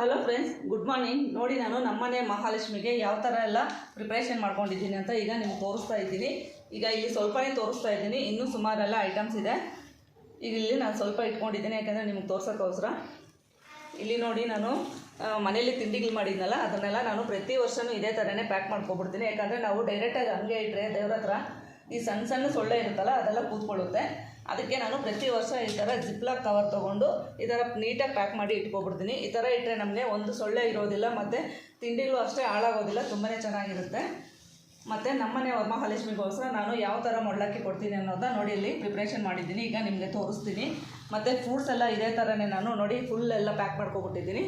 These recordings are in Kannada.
ಹಲೋ ಫ್ರೆಂಡ್ಸ್ ಗುಡ್ ಮಾರ್ನಿಂಗ್ ನೋಡಿ ನಾನು ನಮ್ಮನೆ ಮಹಾಲಕ್ಷ್ಮಿಗೆ ಯಾವ ಥರ ಎಲ್ಲ ಪ್ರಿಪ್ರೇಷನ್ ಮಾಡ್ಕೊಂಡಿದ್ದೀನಿ ಅಂತ ಈಗ ನಿಮ್ಗೆ ತೋರಿಸ್ತಾ ಇದ್ದೀನಿ. ಈಗ ಇಲ್ಲಿ ಸ್ವಲ್ಪನೇ ತೋರಿಸ್ತಾ ಇದ್ದೀನಿ. ಇನ್ನೂ ಸುಮಾರೆಲ್ಲ ಐಟಮ್ಸ್ ಇದೆ. ಈಗ ಇಲ್ಲಿ ನಾನು ಸ್ವಲ್ಪ ಇಟ್ಕೊಂಡಿದ್ದೀನಿ, ಯಾಕೆಂದರೆ ನಿಮ್ಗೆ ತೋರ್ಸೋಕ್ಕೋಸ್ಕರ. ಇಲ್ಲಿ ನೋಡಿ ನಾನು ಮನೆಯಲ್ಲಿ ತಿಂಡಿಗಳು ಮಾಡಿದ್ನಲ್ಲ, ಅದನ್ನೆಲ್ಲ ನಾನು ಪ್ರತಿ ವರ್ಷವೂ ಇದೇ ಥರನೇ ಪ್ಯಾಕ್ ಮಾಡ್ಕೊಬಿಡ್ತೀನಿ ಯಾಕಂದರೆ ನಾವು ಡೈರೆಕ್ಟಾಗಿ ಹಂಗೆ ಇಟ್ಟರೆ ದೇವ್ರ ಹತ್ರ ಈ ಸಣ್ಣ ಸಣ್ಣ ಸೊಳ್ಳೆ ಇರುತ್ತಲ್ಲ, ಅದೆಲ್ಲ ಕೂತ್ಕೊಳ್ಳುತ್ತೆ. ಅದಕ್ಕೆ ನಾನು ಪ್ರತಿ ವರ್ಷ ಈ ಥರ ಜಿಪ್ಲಾಕ್ ಕವರ್ ತೊಗೊಂಡು ಈ ಥರ ನೀಟಾಗಿ ಪ್ಯಾಕ್ ಮಾಡಿ ಇಟ್ಕೊಬಿಡ್ತೀನಿ. ಈ ಥರ ಇಟ್ಟರೆ ನಮಗೆ ಒಂದು ಸೊಳ್ಳೆ ಇರೋದಿಲ್ಲ, ಮತ್ತು ತಿಂಡಿಗಳು ಅಷ್ಟೇ ಹಾಳಾಗೋದಿಲ್ಲ ತುಂಬಾ ಚೆನ್ನಾಗಿರುತ್ತೆ. ಮತ್ತು ನಮ್ಮನೆ ವರಮಹಾಲಕ್ಷ್ಮಿಗೋಸ್ಕರ ನಾನು ಯಾವ ಥರ ಮೊಡ್ಲಕ್ಕಿ ಕೊಡ್ತೀನಿ ಅನ್ನೋದನ್ನ ನೋಡಿ ಇಲ್ಲಿ ಪ್ರಿಪ್ರೇಷನ್ ಮಾಡಿದ್ದೀನಿ. ಈಗ ನಿಮಗೆ ತೋರಿಸ್ತೀನಿ. ಮತ್ತು ಫ್ರೂಟ್ಸ್ ಎಲ್ಲ ಇದೇ ಥರನೇ ನಾನು ನೋಡಿ ಫುಲ್ ಎಲ್ಲ ಪ್ಯಾಕ್ ಮಾಡ್ಕೊಬಿಟ್ಟಿದ್ದೀನಿ.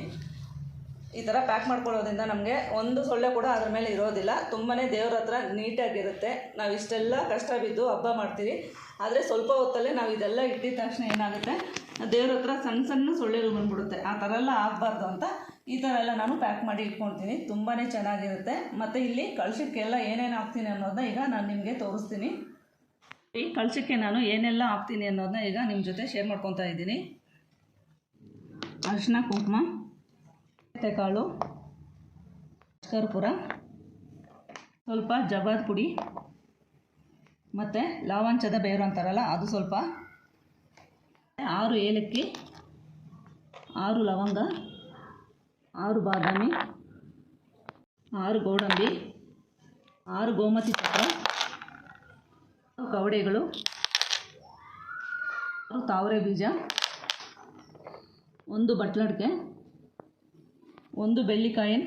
ಈ ಥರ ಪ್ಯಾಕ್ ಮಾಡ್ಕೊಳ್ಳೋದ್ರಿಂದ ನಮಗೆ ಒಂದು ಸೊಳ್ಳೆ ಕೂಡ ಅದ್ರ ಮೇಲೆ ಇರೋದಿಲ್ಲ. ತುಂಬಾ ದೇವ್ರ ಹತ್ರ ನೀಟಾಗಿರುತ್ತೆ ನಾವು ಇಷ್ಟೆಲ್ಲ ಕಷ್ಟ ಬಿದ್ದು ಹಬ್ಬ ಮಾಡ್ತೀವಿ. ಆದರೆ ಸ್ವಲ್ಪ ಹೊತ್ತಲ್ಲೇ ನಾವು ಇದೆಲ್ಲ ಇಟ್ಟಿದ ತಕ್ಷಣ ಏನಾಗುತ್ತೆ? ದೇವ್ರ ಹತ್ರ ಸಣ್ಣ ಸಣ್ಣ ಸೊಳ್ಳೆಗಳು ಬಂದ್ಬಿಡುತ್ತೆ. ಆ ಥರ ಎಲ್ಲ ಆಗಬಾರ್ದು ಅಂತ ಈ ಥರ ಎಲ್ಲ ನಾನು ಪ್ಯಾಕ್ ಮಾಡಿ ಇಟ್ಕೊಳ್ತೀನಿ ತುಂಬಾ ಚೆನ್ನಾಗಿರುತ್ತೆ. ಮತ್ತು ಇಲ್ಲಿ ಕಳ್ಸಕ್ಕೆಲ್ಲ ಏನೇನು ಹಾಕ್ತೀನಿ ಅನ್ನೋದನ್ನ ಈಗ ನಾನು ನಿಮಗೆ ತೋರಿಸ್ತೀನಿ. ಈ ಕಳ್ಸಕ್ಕೆ ನಾನು ಏನೆಲ್ಲ ಹಾಕ್ತೀನಿ ಅನ್ನೋದನ್ನ ಈಗ ನಿಮ್ಮ ಜೊತೆ ಶೇರ್ ಮಾಡ್ಕೊತಾ ಇದ್ದೀನಿ. ಅರಿಶಿನ, ಕುಂಕುಮ. ಕಾಳು ಕರ್ಪೂರ, ಸ್ವಲ್ಪ ಜವಾದ ಪುಡಿ ಮತ್ತು ಲಾವಂಚದ ಬೇರು ಅಂತಾರಲ್ಲ, ಅದು ಸ್ವಲ್ಪ ಆರು ಏಲಕ್ಕಿ, ಆರು ಲವಂಗ, ಆರು ಬಾದಾಮಿ, ಆರು ಗೋಡಂಬಿ, ಆರು ಗೋಮತಿ ಚಕ್ರ ಕವಡೆಗಳು, ಆರು ತಾವರೆ ಬೀಜ, ಒಂದು ಬಟ್ಲಡ್ಕೆ ಒಂದು ಬೆಳ್ಳಿಕಾಯನ್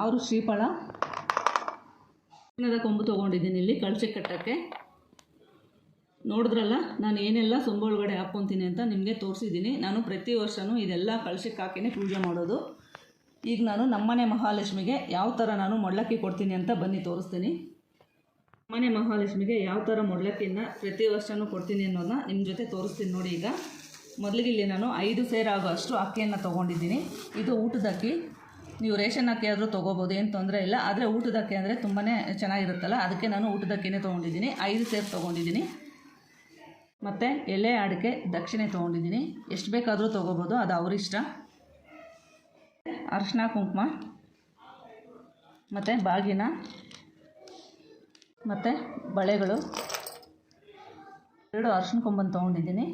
ಆರು ಶ್ರೀಫಳ. ಚಿನ್ನದ ಕೊಂಬು ತೊಗೊಂಡಿದ್ದೀನಿ ಇಲ್ಲಿ, ಕಳಚೆ ಕಟ್ಟಕ್ಕೆ. ನೋಡಿದ್ರಲ್ಲ, ನಾನು ಏನೆಲ್ಲ ಸೊಂಬೊಳಗಡೆ ಹಾಕ್ಕೊತೀನಿ ಅಂತ ನಿಮಗೆ ತೋರಿಸಿದ್ದೀನಿ. ನಾನು ಪ್ರತಿ ವರ್ಷವೂ ಇದೆಲ್ಲ ಕಳಶಕ್ಕೆ ಹಾಕಿನೇ ಪೂಜೆ ಮಾಡೋದು. ಈಗ ನಾನು ನಮ್ಮನೆ ಮಹಾಲಕ್ಷ್ಮಿಗೆ ಯಾವ ಥರ ನಾನು ಮೊಡ್ಲಕ್ಕಿ ಕೊಡ್ತೀನಿ ಅಂತ ಬನ್ನಿ ತೋರಿಸ್ತೀನಿ. ನಮ್ಮನೆ ಮಹಾಲಕ್ಷ್ಮಿಗೆ ಯಾವ ಥರ ಮೊಡ್ಲಕ್ಕಿನ ಪ್ರತಿ ವರ್ಷವೂ ಕೊಡ್ತೀನಿ ಅನ್ನೋದನ್ನ ನಿಮ್ಮ ಜೊತೆ ತೋರಿಸ್ತೀನಿ ನೋಡಿ ಈಗ. ಮೊದಲಿಗೆ ಇಲ್ಲಿ ನಾನು ಐದು ಸೇರಾಗೋ ಅಷ್ಟು ಅಕ್ಕಿಯನ್ನು ತೊಗೊಂಡಿದ್ದೀನಿ. ಇದು ಊಟದ ಅಕ್ಕಿ. ನೀವು ರೇಷನ್ ಅಕ್ಕಿ ಆದರೂ ತೊಗೋಬೋದು, ಏನು ತೊಂದರೆ ಇಲ್ಲ. ಆದರೆ ಊಟದ ಅಕ್ಕಿ ಅಂದರೆ ತುಂಬಾ ಚೆನ್ನಾಗಿರುತ್ತಲ್ಲ, ಅದಕ್ಕೆ ನಾನು ಊಟದ ಅಕ್ಕಿನೇ ತೊಗೊಂಡಿದ್ದೀನಿ. ಐದು ಸೇರು ತೊಗೊಂಡಿದ್ದೀನಿ. ಮತ್ತು ಎಲೆ ಅಡಿಕೆ ದಕ್ಷಿಣೆ ತೊಗೊಂಡಿದ್ದೀನಿ. ಎಷ್ಟು ಬೇಕಾದರೂ ತೊಗೋಬೋದು, ಅದು ಅವರಿಷ್ಟ ಅರಿಶಿನ ಕುಂಕುಮ. ಮತ್ತು ಬಾಗಿನ. ಮತ್ತು ಬಳೆಗಳು. ಎರಡು ಅರ್ಶಿನ ಕೊಂಬನ್ನು ತೊಗೊಂಡಿದ್ದೀನಿ.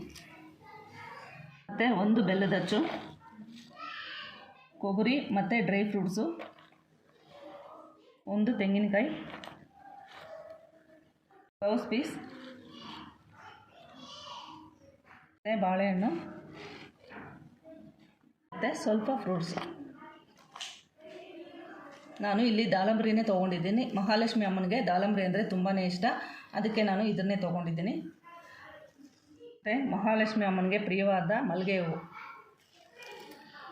ಮತ್ತು ಒಂದು ಬೆಲ್ಲದ ಅಚ್ಚು, ಕೊಬ್ಬರಿ ಮತ್ತು ಡ್ರೈ ಫ್ರೂಟ್ಸು ಒಂದು ತೆಂಗಿನಕಾಯಿ ಬ್ಲೌಸ್ ಪೀಸ್ ಮತ್ತು ಬಾಳೆಹಣ್ಣು, ಮತ್ತು ಸ್ವಲ್ಪ ಫ್ರೂಟ್ಸ್ ನಾನು ಇಲ್ಲಿ ದಾಳಂಬ್ರಿನೇ ತೊಗೊಂಡಿದ್ದೀನಿ. ಮಹಾಲಕ್ಷ್ಮಿ ಅಮ್ಮನಿಗೆ ದಾಳಂಬ್ರಿ ಅಂದರೆ ತುಂಬಾ ಇಷ್ಟ. ಅದಕ್ಕೆ ನಾನು ಇದನ್ನೇ ತೊಗೊಂಡಿದ್ದೀನಿ. ಮತ್ತು ಮಹಾಲಕ್ಷ್ಮಿ ಅಮ್ಮನಿಗೆ ಪ್ರಿಯವಾದ ಮಲ್ಲಿಗೆ ಹೂವು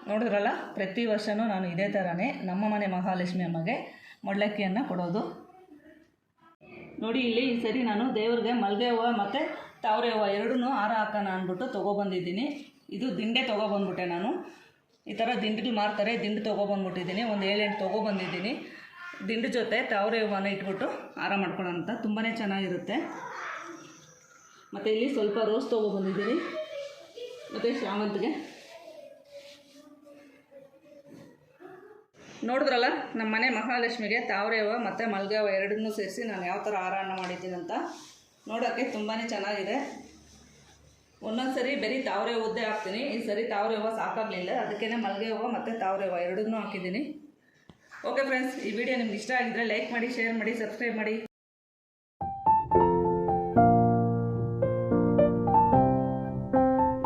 ನೋಡಿದ್ರಲ್ಲ, ಪ್ರತಿ ವರ್ಷವೂ ನಾನು ಇದೇ ಥರನೇ ನಮ್ಮ ಮನೆ ಮಹಾಲಕ್ಷ್ಮಿ ಅಮ್ಮಗೆ ಮೊಡ್ಲಕ್ಕಿಯನ್ನು ಕೊಡೋದು. ನೋಡಿ, ಇಲ್ಲಿ ಈ ಸರಿ ನಾನು ದೇವ್ರಿಗೆ ಮಲ್ಲಿಗೆ ಹೂವು ಮತ್ತು ತಾವರೆ ಹೂವು ಎರಡೂ ಹಾರ ಹಾಕೋಣ ಅಂದ್ಬಿಟ್ಟು ತೊಗೊಬಂದಿದ್ದೀನಿ. ಇದು ದಿಂಡೆ ತೊಗೊಬಂದ್ಬಿಟ್ಟೆ ನಾನು. ಈ ಥರ ದಿಂಡಿಗಳು ಮಾರ್ತಾರೆ, ದಿಂಡು ತೊಗೊಬಂದ್ಬಿಟ್ಟಿದ್ದೀನಿ. ಒಂದು ಏಳೆಂಟು ತೊಗೊಬಂದಿದ್ದೀನಿ. ದಿಂಡು ಜೊತೆ ತಾವರೆ ಹೂವನ್ನ ಇಟ್ಬಿಟ್ಟು ಹಾರ ಮಾಡ್ಕೊಳ್ಳೋಣ ಅಂತ. ತುಂಬಾ ಚೆನ್ನಾಗಿರುತ್ತೆ. ಮತ್ತು ಇಲ್ಲಿ ಸ್ವಲ್ಪ ರೋಸ್ ತೊಗೊಬಂದಿದ್ದೀನಿ ಮತ್ತು ಶಾಮಂತಿಗೆ ನೋಡಿದ್ರಲ್ಲ ನಮ್ಮ ಮನೆ ಮಹಾಲಕ್ಷ್ಮಿಗೆ ತಾವರೆ ಹೂವು ಮತ್ತು ಮಲ್ಗೇವ ಎರಡನ್ನೂ ಸೇರಿಸಿ ನಾನು ಯಾವ ಥರ ಆರಾಮ ಮಾಡಿದ್ದೀನಿ ಅಂತ. ನೋಡೋಕ್ಕೆ ತುಂಬಾ ಚೆನ್ನಾಗಿದೆ. ಒಂದೊಂದು ಸರಿ ಬರೀ ತಾವರೆ ಉದ್ದೆ ಹಾಕ್ತೀನಿ. ಈ ಸರಿ ತಾವರೆ ಸಾಕಾಗಲಿಲ್ಲ. ಅದಕ್ಕೇ ಮಲ್ಗೆ ಹೂವು ಮತ್ತು ತಾವರೆ ಹೂವು ಎರಡನ್ನೂ ಹಾಕಿದ್ದೀನಿ. ಓಕೆ ಫ್ರೆಂಡ್ಸ್ ಈ ವಿಡಿಯೋ ನಿಮ್ಗೆ ಇಷ್ಟ ಆಗಿದ್ರೆ ಲೈಕ್ ಮಾಡಿ ಶೇರ್ ಮಾಡಿ ಸಬ್ಸ್ಕ್ರೈಬ್ ಮಾಡಿ.